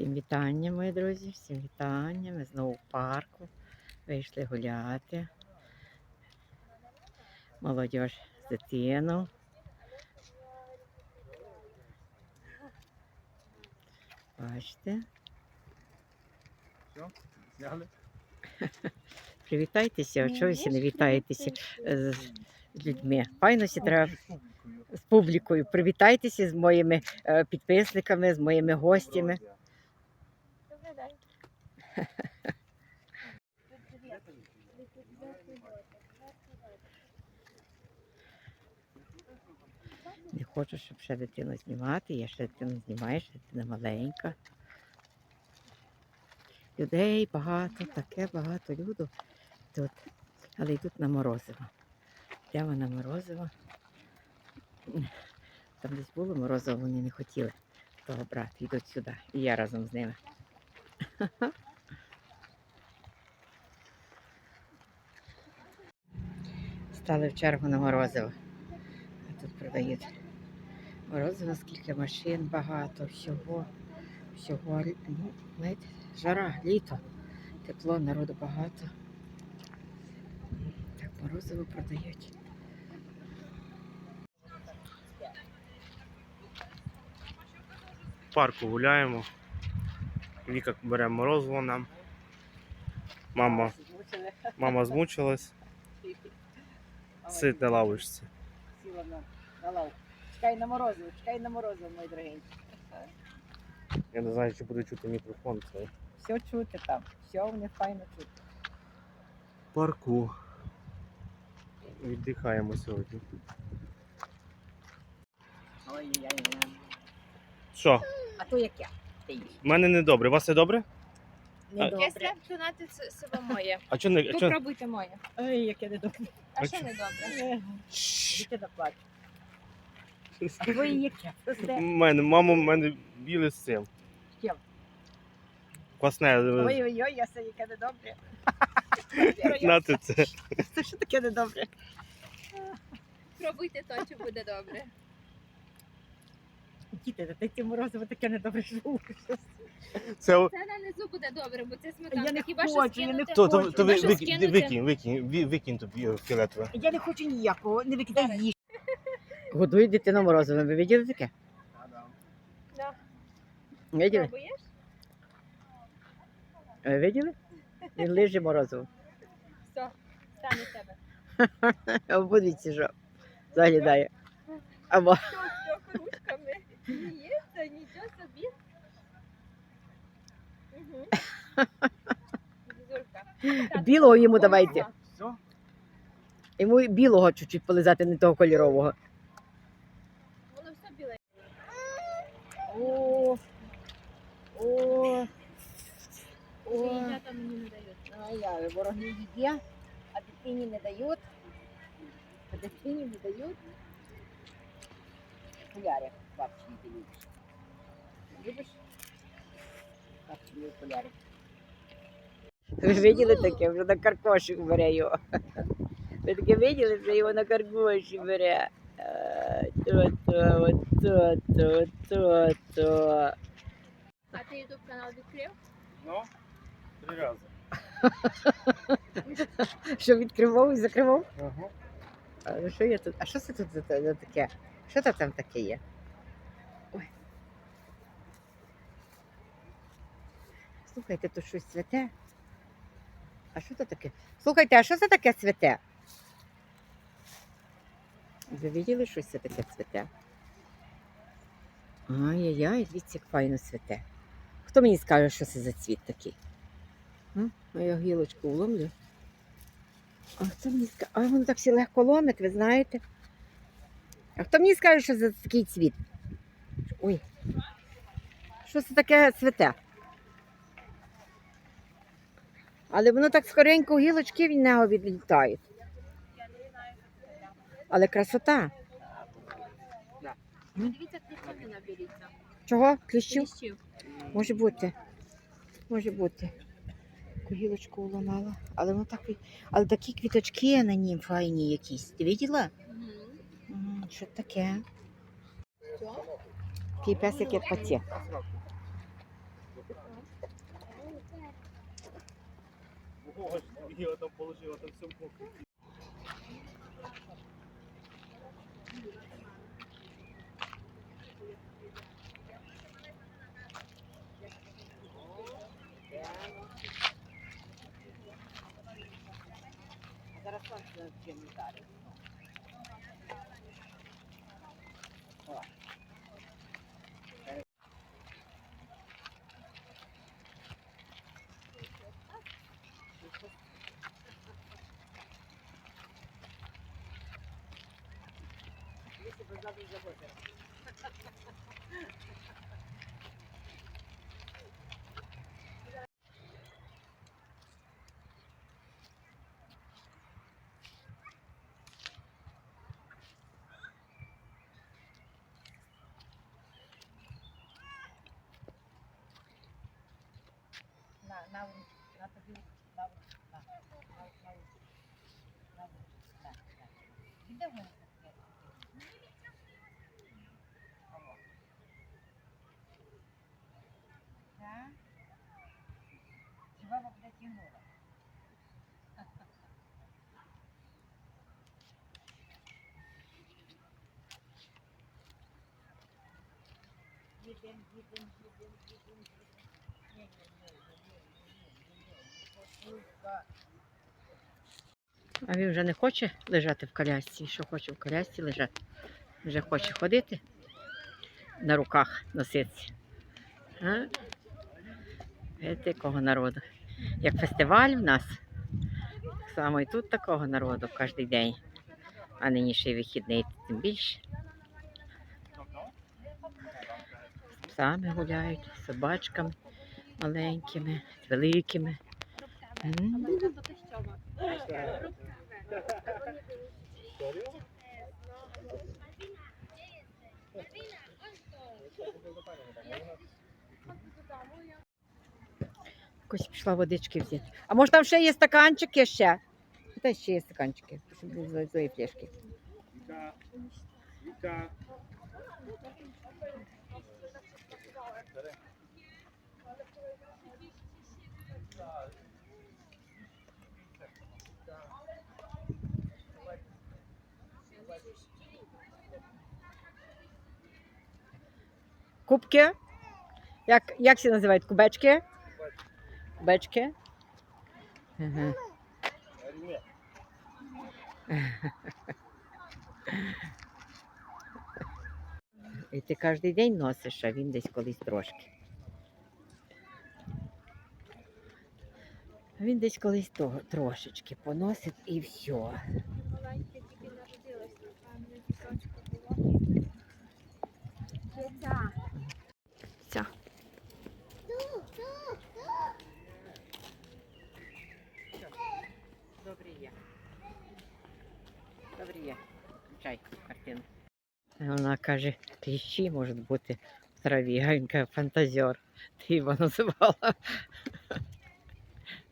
Всім вітання, мої друзі, всім вітання. Ми знову в парку. Вийшли гуляти. Молодь з дитину. Бачите, привітайтеся, а чого ви не вітаєтеся з з людьми? Файно сі треба з публікою. Привітайтеся з моїми е, підписниками, з моїми гостями. Не хочу, щоб ще дитину знімати. Я ще дитину знімаю, ще дитина маленька. Людей багато, таке багато люду тут. Але йдуть на морозиво. Йдемо на морозиво. Там десь було морозиво, вони не хотіли того брати. Йдуть сюди. І я разом з ними. Стали в чергу на морозиво. А тут продають морозиво, скільки машин багато, всього, всього, ну, знаєте, жара, літо, тепло, народу багато. Так, морозиво продають. Парку гуляємо. Віка бере морозиво нам. Мама, мама змучилась. Сидить на лавочці. Сіла на, на лавку. Чекай на морозиво, чекай на морозиво, мої дорогенькі. Я не знаю, чи буде чути мікрофон цей. Все чути там, все в них файно чути. Парку. Віддихаємо сьогодні. Ой-ой-ой. Що? А то? Ти їш? В мене не добре. У вас все добре? Недобре. Якщо пінати себе моє. А чого не. а чо- Попробуйте моє. Ой, яке недобре. А А що чо- не добре? Чш. Дитина твоє яке? У мене, мама, в мене біле з цим. Чим? Квасне. Ой-ой-ой, я все яке недобре. Нате це. Це що таке недобре? Пробуйте то, чи буде добре. Діти, та ти ці морозиво таке недобре живу. Це Це на низу буде добре, бо це Я не сметанка. Хіба що хочу, я не скинути? то, то, то ви, Може, викинь, скинути? викинь, викинь, ви- викинь тобі фіолетове. Я не хочу ніякого, не викидай їж. Годують дитину морозивом. Ви бачили таке? Да. Виділи? Пробуєш? Ви виділи? Він лиже морозиво. Все, стане тебе. Подивіться, що заглядає. Або що, кружками? Є, нічого собі. Угу. Білого йому давайте. Все? Йому білого чуть-чуть полизати, не того кольорового. Воно все біле. О, о, Дівчата мені не дають. А я вороги є, а дитині не дають. А дитині не дають. Окуляри бабчині ти любиш. Любиш? Бабчині окуляри. Ви виділи таке? Вже на каркошик бере його. Ви таке виділи, що його на каркоші бере. А, То-то, то-то, то-то. А ти ютуб канал відкрив? Ну, три рази. Що відкривав і закривав? Ага. А ну що я тут? А що це тут за, за таке? Що це там таке є? Слухайте, тут щось цвете. А що це таке? Слухайте, а що це таке цвете? Ви бачили, що це таке цвете? Ай-яй-яй, дивіться, як файно цвете. Хто мені скаже, що це за цвіт такий? А я гілочку вломлю. А хто мені скаже? А воно так всі легко ломить, ви знаєте? А хто мені скаже, що це за такий цвіт? Ой. Що це таке цвете? Але воно так скоренько гілочки від нього відлітають. Але красота. Дивіться, кліщів не наберіться. Чого? Кліщів? Кліщів. Може бути. Може бути. Таку гілочку уламала. Але воно так. Але такі квіточки на нім файні якісь. Ти? Мгм. Що таке? Такий песик як паті. porra idiota, um polo idiota no seu corpo. Agora quantos anos que mudaram? Olha lá. Баба протянула. Едем, едем, едем, едем, едем. А він вже не хоче лежати в колясці, що хоче в колясці лежати. Вже хоче ходити на руках носитися. Видите, якого народу. Як фестиваль в нас, так само і тут такого народу кожен день. А нині вихідний, тим більше. З гуляють, з собачками маленькими, великими. Якось пішла водички взяти. А може там ще є стаканчики ще? Та ще є стаканчики, щоб були зої фляшки. Віка, Віка. Кубки? Як, як всі називають? Кубечки? Кубечки? І ти кожен день носиш, а він десь колись трошки. Він десь колись того, трошечки поносить і все. Маленька тільки народилась, а не пісочку було. Ця. Все. Добрий є. Добрий є. Включай картину. Вона каже, кліщі можуть бути в траві, а він каже, фантазер. Ти його називала.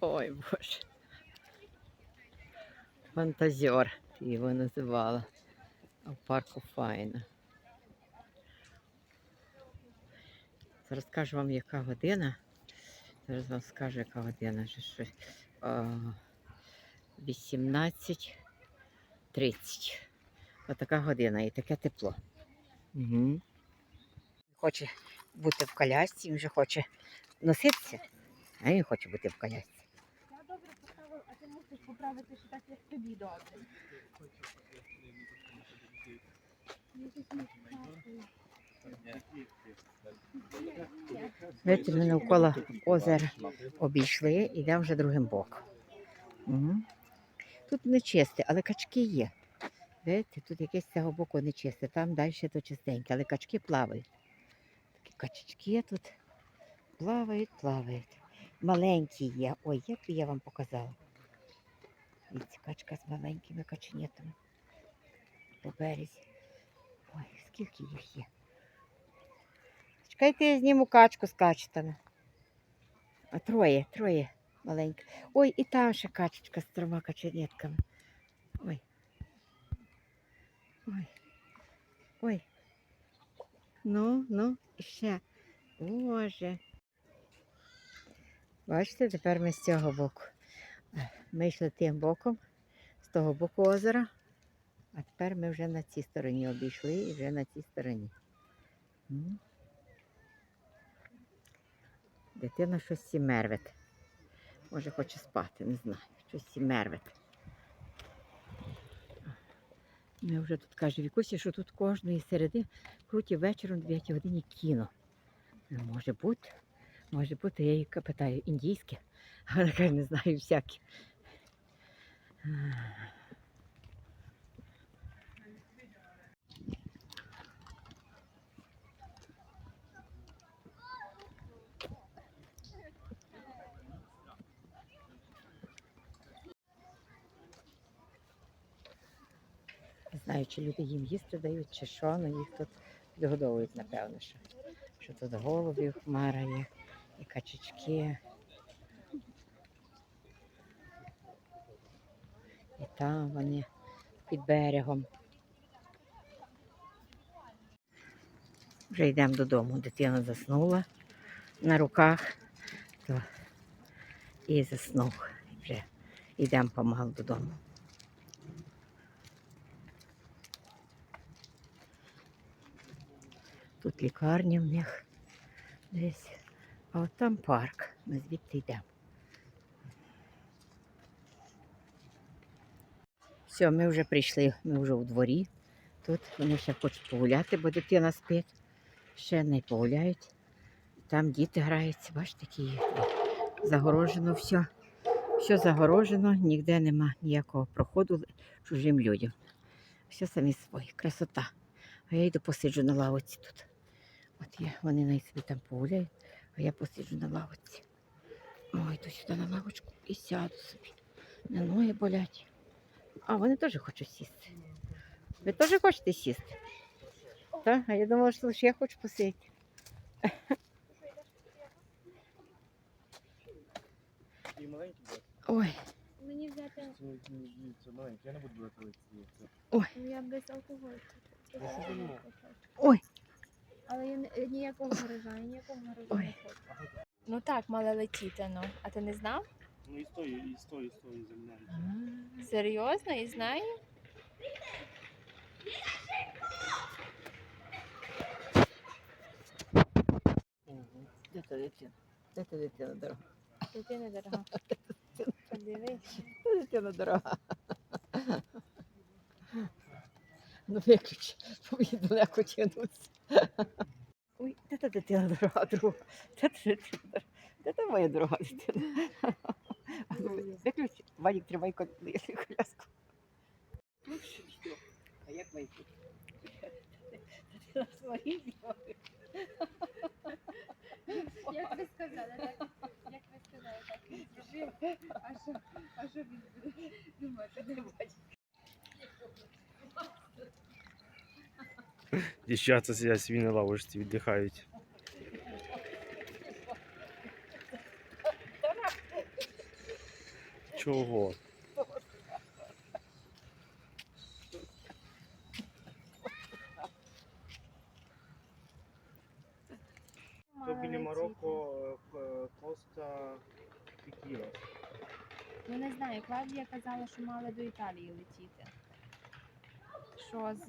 Ой, Боже. Фантазер його називала. А в парку файно. Зараз скажу вам, яка година. Зараз вам скажу, яка година. Вже щось, а, 18.30. Отака година і таке тепло. Угу. Хоче бути в колясці, він вже хоче носитися, а він хоче бути в колясці. Я добре поставив, а ти мусиш поправити, що так як тобі добре. Видите, ми навколо озера обійшли, йдемо вже другим боком. Угу. Тут не чисте, але качки є. Видите, тут якесь з цього боку не чисте, там далі то чистеньке, але качки плавають. Такі качечки тут плавають, плавають. Маленькі є. Ой, як я вам показала. Дивіться, качка з маленькими каченятами по березі. Ой, скільки їх є. Чекайте, я зніму качку з качетами. А троє, троє маленьких. Ой, і там ще качечка з трьома каченятками. Ой. Ой. Ой. Ну, ну, і ще. Боже. Бачите, тепер ми з цього боку. Ми йшли тим боком, з того боку озера, а тепер ми вже на цій стороні обійшли і вже на цій стороні. Дитина щось сімервить. Може, хоче спати, не знаю. Щось сімервить. Ми вже тут каже Вікусі, що тут кожної середи круті вечором о 9 годині кіно. Ну, Може бути, може бути, я її питаю, індійське, а вона каже, не знаю всяке. Не знаю, чи люди їм їсти дають, чи що, але їх тут підгодовують, напевно, що, що тут голубів хмара є, і качечки. І там вони під берегом. Вже йдемо додому. Дитина заснула на руках то і заснув. Вже йдемо помалу додому. Тут лікарня в них десь. А от там парк. Ми звідти йдемо. Все, ми вже прийшли, ми вже у дворі. Тут вони ще хочуть погуляти, бо дитина спить. Ще не погуляють. Там діти граються, бачите, які. Загорожено все. Все загорожено, ніде нема ніякого проходу чужим людям. Все самі свої, красота. А я йду посиджу на лавочці тут. От я, вони навіть собі там погуляють, а я посиджу на лавочці. Ой, йду сюди на лавочку і сяду собі. На ноги болять. А вони теж хочуть сісти. Ви теж хочете сісти? Так? А я думала, що лише я хочу посидіти. Ой, Мені взяти, це я не ну, без алкоголю. не можу. Ой. Але я не- ніякого гаража, я ніякого гаража Ой. не хочу. Ну так, мала летіти, ну. А ти не знав? Ну і стої, і стої, і стої земля. Серйозно і знаю? де та дитина? Де та дитина дорога? Дитина дорога. Подивись. Де дитина дорога? Ну виключи, бо мені далеко тягнуться. Ой, де та дитина дорога, друга? Де та дитина дорога? Де та моя дорога дитина? Виключи, Вадик, тримай коляску. Ну, що, що? А як вийти? Дитина своїй бігає. Як ви сказали, так? Як ви сказали, так він зробив. А що, а що він буде думати? Не бачиш. Дівчата сидять собі на лавочці, віддихають. Чого? То біля Марокко е, Коста Пікіос. Ну не знаю, Клавдія казала, що мали до Італії летіти. Що з